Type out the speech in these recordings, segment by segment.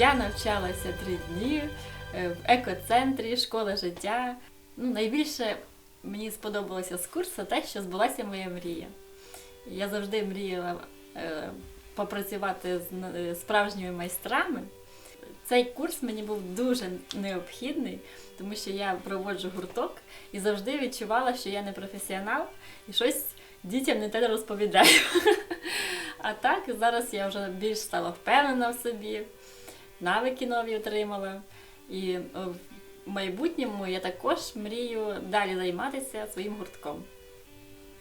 Я навчалася три дні е, в екоцентрі школи життя. Ну, найбільше мені сподобалося з курсу те, що збулася моя мрія. Я завжди мріяла е, попрацювати з е, справжніми майстрами. Цей курс мені був дуже необхідний, тому що я проводжу гурток і завжди відчувала, що я не професіонал і щось дітям не те розповідаю. А так зараз я вже більш стала впевнена в собі, навики нові отримала. І е, в майбутньому я також мрію далі займатися своїм гуртком.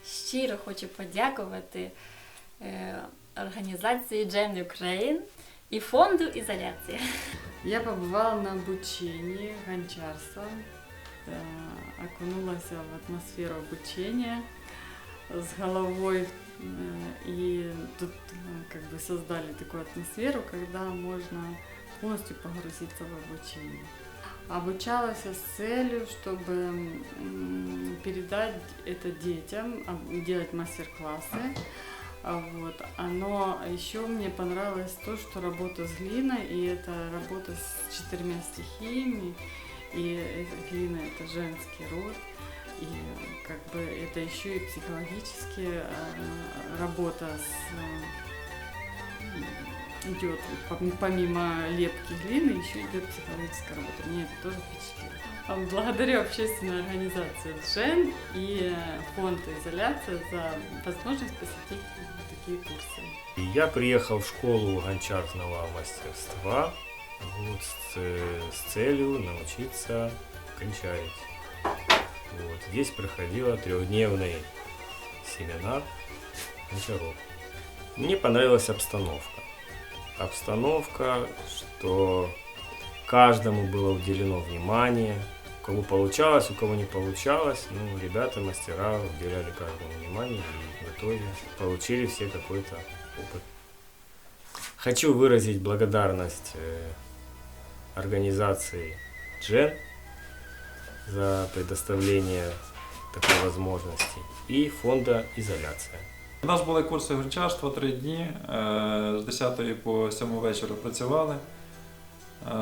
Щиро хочу подякувати е, організації Gen Ukraine і фонду Ізоляція. Я побывала на обучении гончарства, э, окунулась в атмосферу обучения с головой. э, И тут э, как бы создали такую атмосферу, когда можно полностью погрузиться в обучение. Обучалась с целью, чтобы передать это детям, делать мастер-классы. Вот. Оно еще мне понравилось то, что работа с глиной, и это работа с четырьмя стихиями, и глина это женский род, и как бы это еще и психологически э, работа с идет пом- помимо лепки глины еще идет психологическая работа. Мне это тоже впечатлило. Благодарю общественную организацию Джен и э, фонд «Изоляция» за возможность посетить такие курсы. И Я приехал в школу гончарного мастерства вот, с, э, с целью научиться гончарить. Вот. Здесь проходило трехдневный семинар гончаров. Мне понравилась обстановка. Обстановка, что каждому было уделено внимание. У кого получалось, у кого не получалось. Ну, ребята, мастера уделяли каждому внимание и в итоге получили все какой-то опыт. Хочу выразить благодарность э, организации Джен за предоставление такой возможности и фонда «Изоляция». У нас були курси гончарства три дні. е, З 10 по 7 вечора працювали. Е,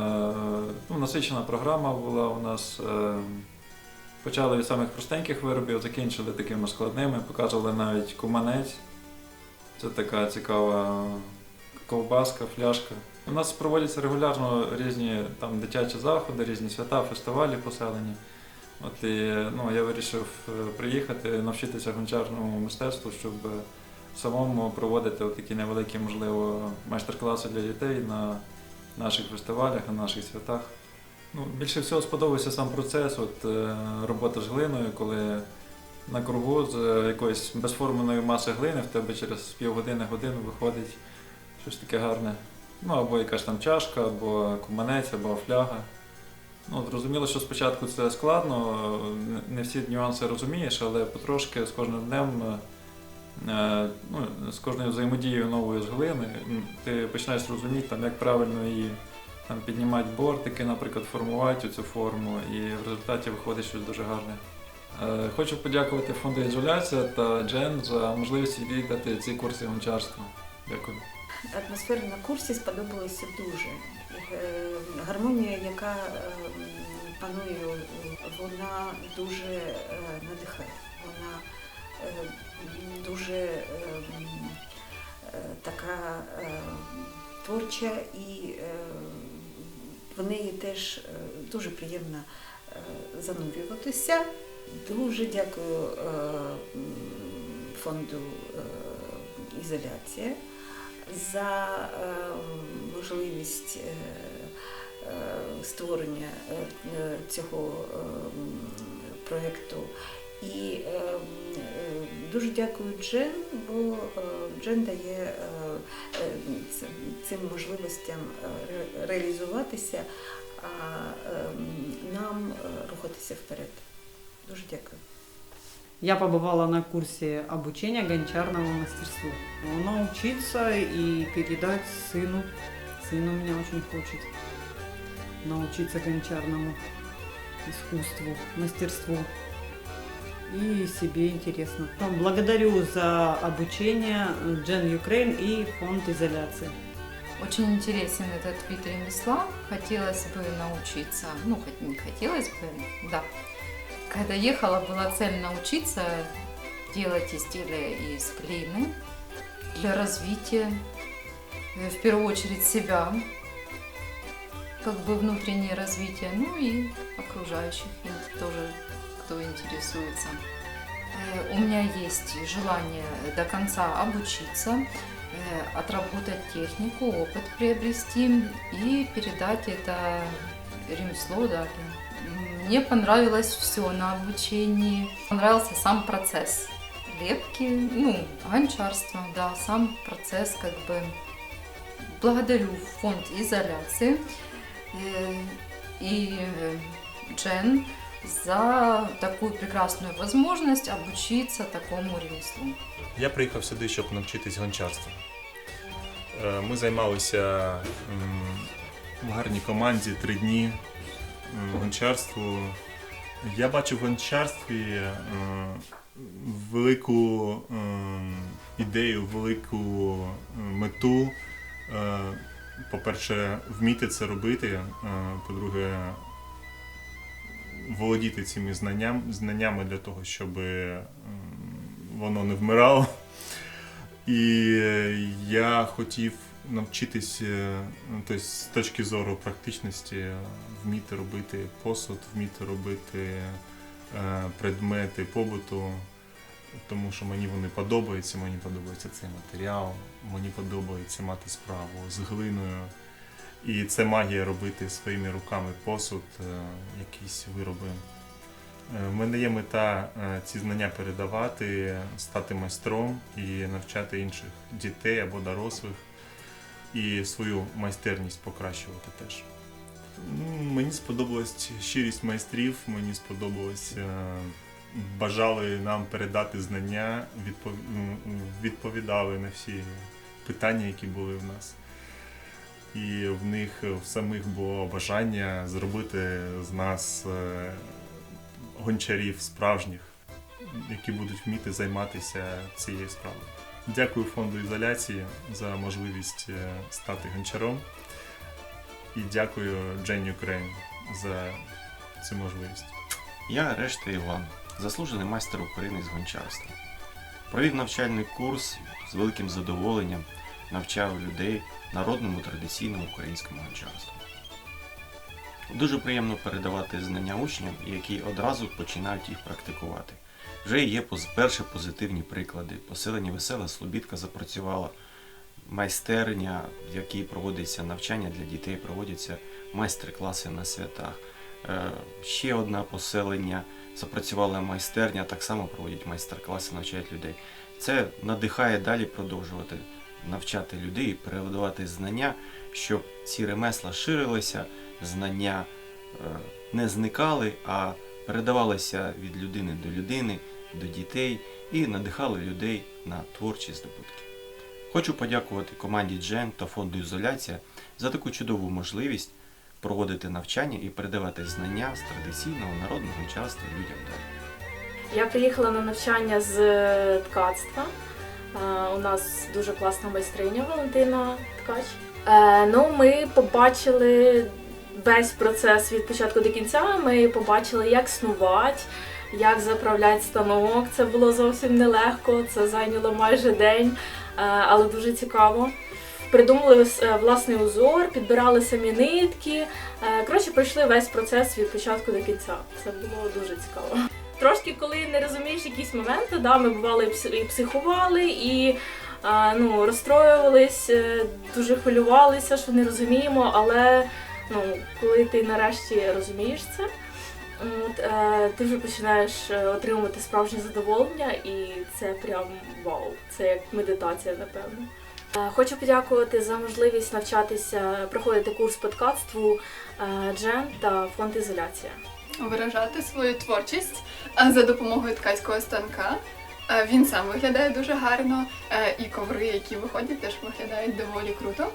Ну, насичена програма була у нас. е, Почали від самих простеньких виробів, закінчили такими складними, показували навіть куманець. Це така цікава ковбаска, фляшка. У нас проводяться регулярно різні там дитячі заходи, різні свята, фестивалі поселені. От і ну, я вирішив е, приїхати, навчитися гончарному мистецтву, щоб е, самому проводити такі невеликі, можливо, майстер-класи для дітей на наших фестивалях, на наших святах. Ну, більше всього сподобався сам процес, от, е, робота з глиною, коли на кругу з якоїсь безформеної маси глини в тебе через півгодини годину виходить щось таке гарне. Ну, або якась там чашка, або куманець, або фляга. Ну, зрозуміло, що спочатку це складно, не- всі нюанси розумієш, але потрошки з кожним днем, е, ну, з кожною взаємодією новою з глини, ти починаєш розуміти, там, як правильно її там, піднімати бортики, наприклад, формувати цю форму, і в результаті виходить щось дуже гарне. Е, Хочу подякувати фонду Ізоляція та Джен за можливість відвідати ці курси гончарства. Дякую. Атмосфера на курсі сподобалася дуже. Е, Гармонія, яка е, панує, вона дуже е, надихає. Вона е, дуже е, е, така е, творча і е, в неї теж е, дуже приємно е, занурюватися. Дуже дякую е, фонду е, Ізоляція за е, можливість е, е, створення е, е, цього е, м, проєкту. І е, м, е, дуже дякую Джен, бо е, Джен дає е, е, цим- цим можливостям е, ре- реалізуватися, а е, м, нам е, рухатися вперед. Дуже дякую. Я побывала на курсе обучения гончарному мастерству. Научиться и передать сыну. Сын у меня очень хочет Научиться гончарному искусству, мастерству. И себе интересно. Ну, Благодарю за обучение Джен Юкрейн и фонд изоляции. Очень интересен этот вид ремесла. Хотелось бы научиться, ну, не хотелось бы, да. Когда ехала, была цель научиться делать изделия из глины для развития, э, в первую очередь, себя, как бы внутреннее развитие, ну и окружающих тоже, кто интересуется. Э, У меня есть желание до конца обучиться, э, отработать технику, опыт приобрести и передать это ремесло далее. Мне понравилось все на обучении, понравился сам процесс лепки, ну, гончарства, да, сам процесс как бы. Благодарю фонд изоляции и э, Джен за такую прекрасную возможность обучиться такому ремеслу. Я приїхав сюди, щоб навчитись гончарству. Е, Ми займалися в гарній команді три дні гончарству. Я бачу в гончарстві е, велику ідею, велику е, мету. По-перше, вміти це робити. е, По-друге, володіти цими знанням, знаннями для того, щоб воно не вмирало. І я хотів навчитись, е, тобто з точки зору практичності, вміти робити посуд, вміти робити е, предмети побуту, тому що мені вони подобаються, мені подобається цей матеріал, мені подобається мати справу з глиною. І це магія робити своїми руками посуд, е, якісь вироби. Е, В мене є мета е, ці знання передавати, стати майстром і навчати інших дітей або дорослих, і свою майстерність покращувати теж. Ну, Мені сподобалась щирість майстрів, мені сподобалось, е, бажали нам передати знання, м, відповідали на всі питання, які були в нас. І в них в самих було бажання зробити з нас е, гончарів справжніх, які будуть вміти займатися цією справою. Дякую фонду ізоляції за можливість е, стати гончаром. І дякую Джен Ukraine за цю можливість. Я Решта Іван, заслужений майстер України з гончарства. Провів навчальний курс з великим задоволенням, навчав людей народному традиційному українському гончарству. Дуже приємно передавати знання учням, які одразу починають їх практикувати. Вже є перші позитивні приклади. Поселення Весела Слобідка запрацювала майстерня, в якій проводиться навчання для дітей, проводяться майстер-класи на святах. Е, Ще одне поселення запрацювала майстерня, так само проводять майстер-класи, навчають людей. Це надихає далі продовжувати навчати людей передавати знання, щоб ці ремесла ширилися, знання е, не зникали, а передавалися від людини до людини, до дітей і надихали людей на творчі здобутки. Хочу подякувати команді Джен та фонду Ізоляція за таку чудову можливість проводити навчання і передавати знання з традиційного народного гончарства людям далі. Я приїхала на навчання з е, ткацтва. Е, У нас дуже класна майстриня Валентина Ткач. Е, Ну, ми побачили весь процес від початку до кінця. Ми побачили, як снувати, як заправляти станок. Це було зовсім нелегко, це зайняло майже день, але дуже цікаво. Придумали е, власний узор, підбирали самі нитки. Е, Коротше, пройшли весь процес від початку до кінця. Це було дуже цікаво. Трошки, коли не розумієш якісь моменти, да, ми бували і психували, і а, ну, розстроювались, е, дуже хвилювалися, що не розуміємо, але ну, коли ти нарешті розумієш це, от, е, ти вже починаєш е, отримувати справжнє задоволення, і це прям вау, це як медитація, напевно. Е, Хочу подякувати за можливість навчатися, проходити курс подкастству е, Джен та фонд ізоляція. виражати свою творчість е, за допомогою ткацького станка. Він сам виглядає дуже гарно, і коври, які виходять, теж виглядають доволі круто.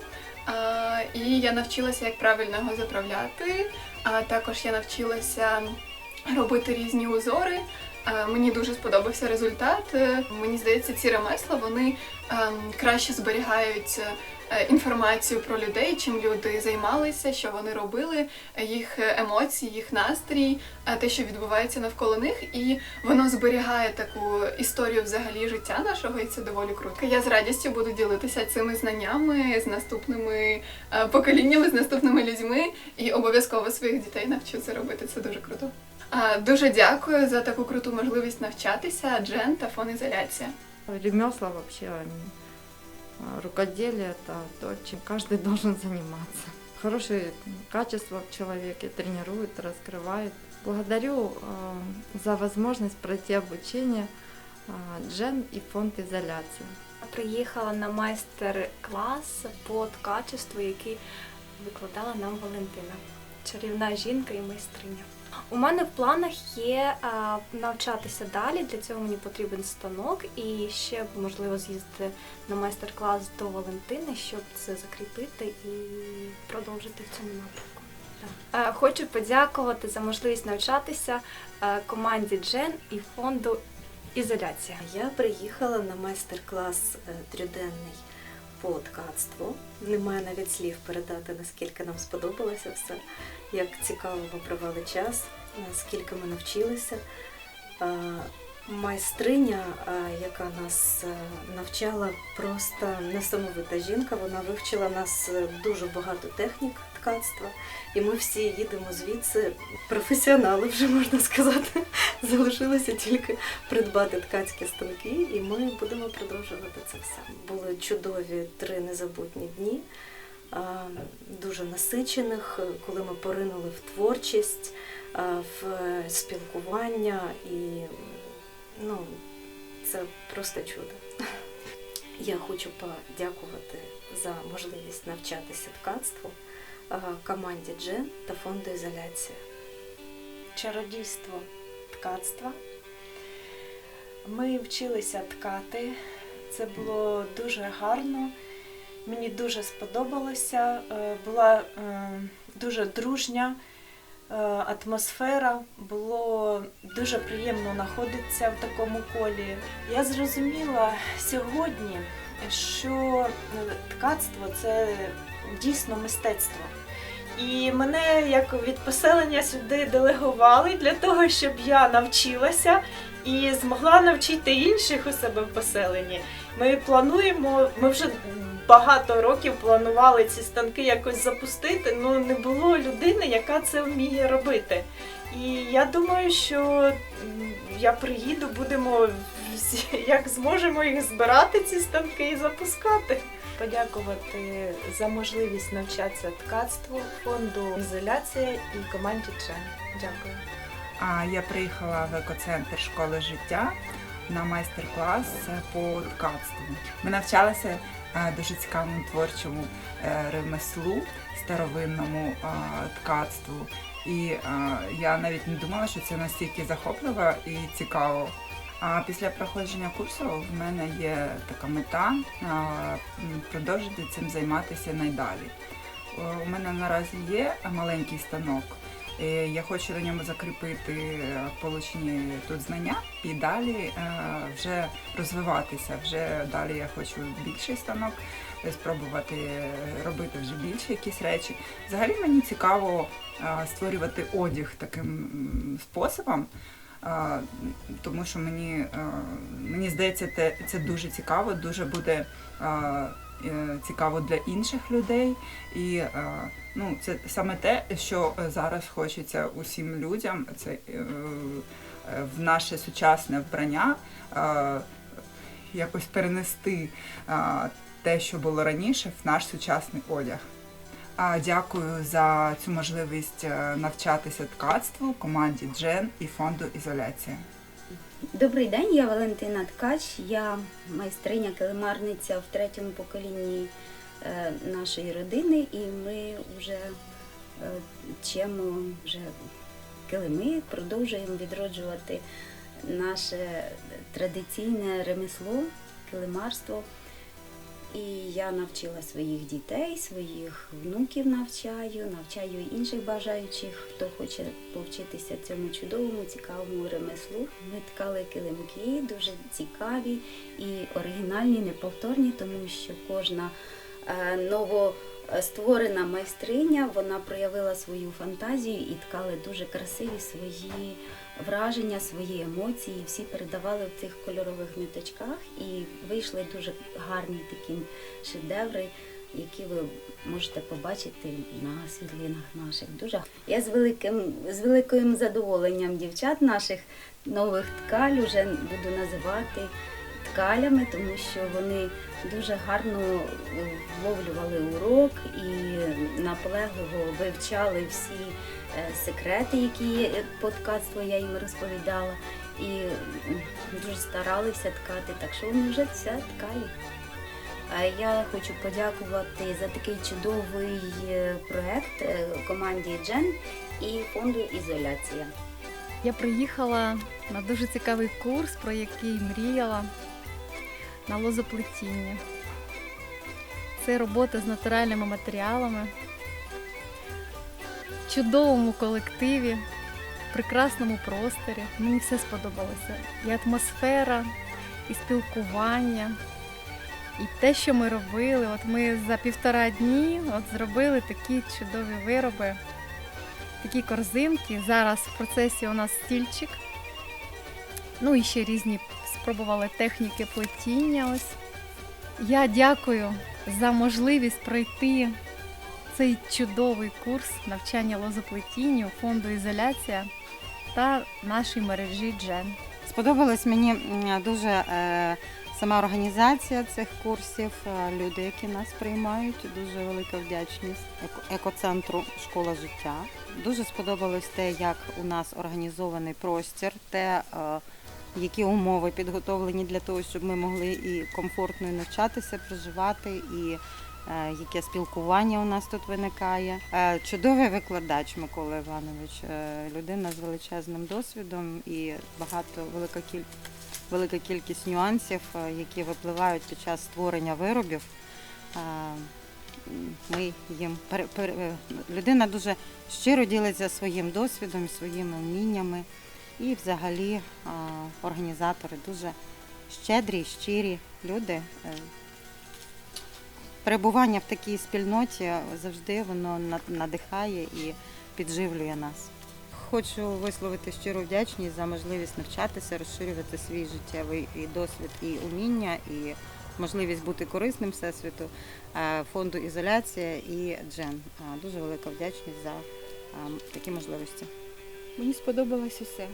І я навчилася, як правильно його заправляти. А також я навчилася робити різні узори. Е, Мені дуже сподобався результат. Е, Мені здається, ці ремесла вони ем, краще зберігають інформацію про людей, чим люди займалися, що вони робили, е, їх емоції, їх настрій, е, те, що відбувається навколо них, і воно зберігає таку історію взагалі життя нашого, і це доволі круто. Я з радістю буду ділитися цими знаннями з наступними е, поколіннями, з наступними людьми, і обов'язково своїх дітей навчу це робити. Це дуже круто. Дуже дякую за таку круту можливість навчатися. Джен та фонізоляція. Ремесла вообще, м, а, рукоделие это то, чем каждый должен заниматься. Хорошие качества в человеке тренирует, раскрывает. Благодарю э, за возможность пройти обучение э, Джен и фонд изоляции. Приїхала на майстер-клас по ткачеству, який викладала нам Валентина, чарівна жінка і майстриня. У мене в планах є а, навчатися далі. Для цього мені потрібен станок і ще можливо з'їздити на майстер-клас до Валентини, щоб це закріпити і продовжити в цьому напрямку. Так. Е, Хочу подякувати за можливість навчатися е, команді Джен і фонду Ізоляція. Я приїхала на майстер-клас е, трьоденний по. Немає навіть слів передати, наскільки нам сподобалося все, як цікаво ми провели час, наскільки ми навчилися. Е, Майстриня, е, яка нас е, навчала, просто несамовита жінка. Вона вивчила нас е, дуже багато технік ткацтва, і ми всі їдемо звідси професіонали, вже можна сказати. Залишилося тільки придбати ткацькі станки, і ми будемо продовжувати це все. Були чудові три незабутні дні, дуже насичених, коли ми поринули в творчість, в спілкування і ну, це просто чудо. Я хочу подякувати за можливість навчатися ткацтву команді Джен та фонду ізоляція. чародійство ткацтва. Ми вчилися ткати. Це було дуже гарно. Мені дуже сподобалося. Е, Була е, дуже дружня е, атмосфера. Було дуже приємно знаходитися в такому колі. Я зрозуміла сьогодні, що е, ткацтво це дійсно мистецтво. І мене як від поселення сюди делегували для того, щоб я навчилася і змогла навчити інших у себе в поселенні. Ми плануємо, ми вже багато років планували ці станки якось запустити, але не було людини, яка це вміє робити. І я думаю, що я приїду, будемо всі- як зможемо їх збирати, ці станки і запускати. Подякувати за можливість навчатися ткацтву фонду Ізоляція і команді Чен. Дякую. А я приїхала в екоцентр школи життя на майстер-клас по ткацтву. Ми навчалися е, дуже цікавому творчому е, ремеслу, старовинному е, ткацтву. І я навіть не думала, що це настільки захопливо і цікаво. А після проходження курсу в мене є така мета продовжити цим займатися найдалі. У мене наразі є маленький станок. Я хочу на ньому закріпити получені тут знання і далі е, вже розвиватися. Вже далі я хочу більший станок, е, спробувати е, робити вже більше якісь речі. Взагалі мені цікаво створювати одяг таким способом. Тому що мені, мені здається, те- це дуже цікаво, дуже буде е, цікаво для інших людей. І ну, це саме те, що зараз хочеться усім людям, це е, в наше сучасне вбрання якось перенести те, що було раніше, в наш сучасний одяг. Дякую за цю можливість е, навчатися ткацтву команді Джен і фонду Ізоляція. Добрий день, я Валентина Ткач, я майстриня килимарниця в третьому поколінні е, нашої родини, і ми вже е, чемо вже килими, продовжуємо відроджувати наше традиційне ремесло, килимарство. І я навчила своїх дітей, своїх внуків навчаю, навчаю інших бажаючих, хто хоче повчитися цьому чудовому, цікавому ремеслу. Ми ткали килимки, дуже цікаві і оригінальні, неповторні, тому що кожна е, новостворена майстриня вона проявила свою фантазію і ткали дуже красиві свої враження, свої емоції. Всі передавали в цих кольорових ниточках і вийшли дуже гарні такі шедеври, які ви можете побачити на світлинах наших. Дуже я з великим з великим задоволенням дівчат наших нових ткаль уже буду називати ткалями, тому що вони дуже гарно е, вловлювали урок і наполегливо вивчали всі е, секрети, які є я їм розповідала, і дуже старалися ткати, так що вони вже все ткалі. Я хочу подякувати за такий чудовий е, проект команді Джен і фонду Ізоляція. Я приїхала на дуже цікавий курс, про який мріяла на лозоплетіння. Це робота з натуральними матеріалами, в чудовому колективі, в прекрасному просторі. Мені все сподобалося. І атмосфера, і спілкування, і те, що ми робили. От ми за півтора дні от зробили такі чудові вироби такі корзинки. Зараз в процесі у нас стільчик. Ну і ще різні спробували техніки плетіння. Ось. Я дякую за можливість пройти цей чудовий курс навчання лозоплетінню фонду Ізоляція та нашій мережі Джен. Сподобалась мені дуже е, сама організація цих курсів, е, люди, які нас приймають. Дуже велика вдячність еко- екоцентру Школа життя. Дуже сподобалось те, як у нас організований простір, те, е, які умови підготовлені для того, щоб ми могли і комфортно навчатися, проживати, і е, яке спілкування у нас тут виникає. Е, Чудовий викладач Микола Іванович, е, людина з величезним досвідом і багато велика кіль... велика кількість нюансів, які випливають під час створення виробів. Ми їм людина дуже щиро ділиться своїм досвідом, своїми вміннями. І взагалі е, організатори дуже щедрі, щирі люди. Е, Перебування в такій спільноті завжди воно надихає і підживлює нас. Хочу висловити щиру вдячність за можливість навчатися, розширювати свій життєвий досвід і уміння, і можливість бути корисним всесвіту е, фонду ізоляція і Джен. Дуже велика вдячність за е, такі можливості. Мені сподобалось усе.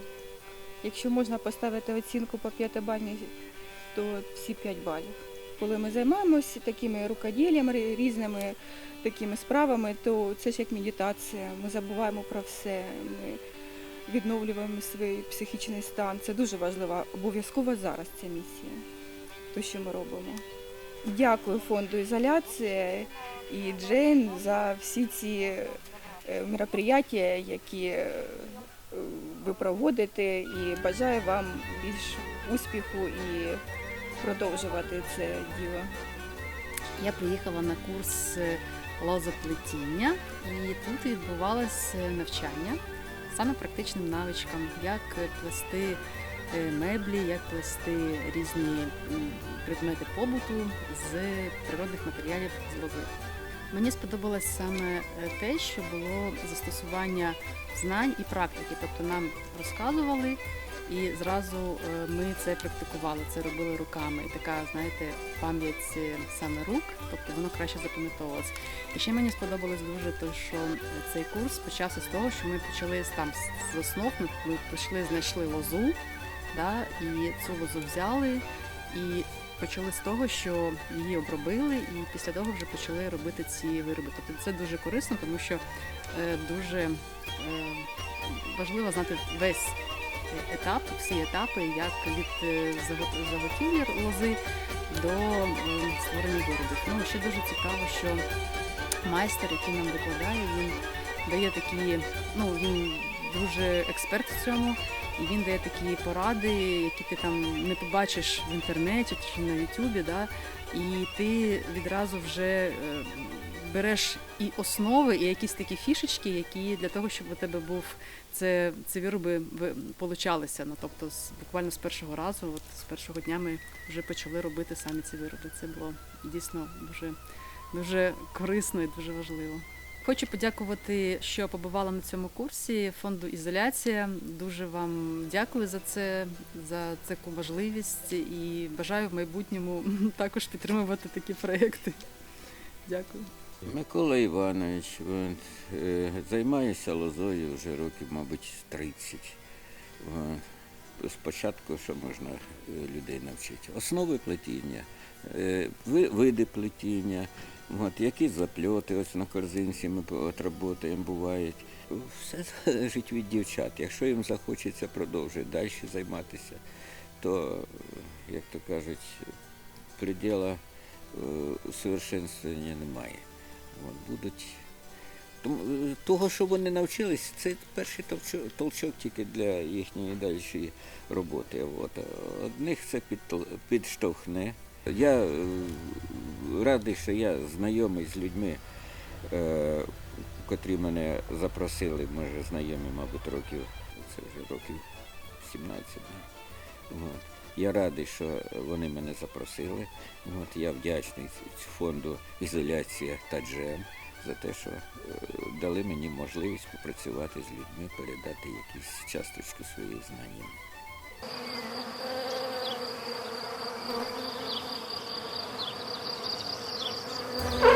Якщо можна поставити оцінку по п'ятибальній, то всі 5 балів. Коли ми займаємося такими рукоділлями, різними такими справами, то це ж як медитація. Ми забуваємо про все. Ми відновлюємо свій психічний стан. Це дуже важливо. Обов'язково зараз ця місія, то, що ми робимо. Дякую фонду ізоляція і Джейн за всі ці е, мероприятия, які ви проводите, і бажаю вам більш успіху і продовжувати це діло. Я приїхала на курс е, лозоплетіння, і тут відбувалося навчання саме практичним навичкам, як плести е, меблі, як плести різні предмети побуту з природних матеріалів з лози. Мені сподобалось саме е, те, що було застосування знань і практики. Тобто нам розказували, і зразу е, ми це практикували, це робили руками. І така, знаєте, пам'ять е, саме рук, тобто воно краще запам'ятовувалось. І ще мені сподобалось дуже те, що цей курс почався з того, що ми почали там з- основ, ми, прийшли, знайшли лозу, да, і цю лозу взяли і почали з того, що її обробили, і після того вже почали робити ці вироби. Тобто це дуже корисно, тому що е, дуже е, важливо знати весь етап, всі етапи, як від е, заготівлі лози до створення виробів. Ну, ще дуже цікаво, що майстер, який нам викладає, він дає такі, ну він дуже експерт в цьому, і він дає такі поради, які ти там не побачиш в інтернеті чи на Ютубі. Да? І ти відразу вже е, береш і основи, і якісь такі фішечки, які для того, щоб у тебе був це, ці вироби получалися. Ну, тобто, з, буквально з першого разу, от з першого дня ми вже почали робити самі ці вироби. Це було дійсно дуже, дуже корисно і дуже важливо. Хочу подякувати, що побувала на цьому курсі фонду Ізоляція. Дуже вам дякую за це, за таку можливість і бажаю в майбутньому також підтримувати такі проекти. Дякую. Микола Іванович, е, займаюся лозою вже років, мабуть, 30. От. Спочатку, що можна е, людей навчити? Основи плетіння, е, ви- види плетіння, от, які запльоти, ось на корзинці ми от працюємо, бувають. Все залежить від дівчат. Якщо їм захочеться продовжити далі займатися, то, як то кажуть, приділа е, усовершенствування немає. От, будуть. Е, того, що вони навчились, це перший толчок, тільки для їхньої дальшої роботи. От. Одних це підштовхне. Я е, радий, що я знайомий з людьми, е, котрі мене запросили, може знайомі, мабуть, років, це вже років 17. От. Я радий, що вони мене запросили. От, я вдячний фонду Ізоляція та Джем за те, що е, дали мені можливість попрацювати з людьми, передати якісь часточки своїх знань. Oh.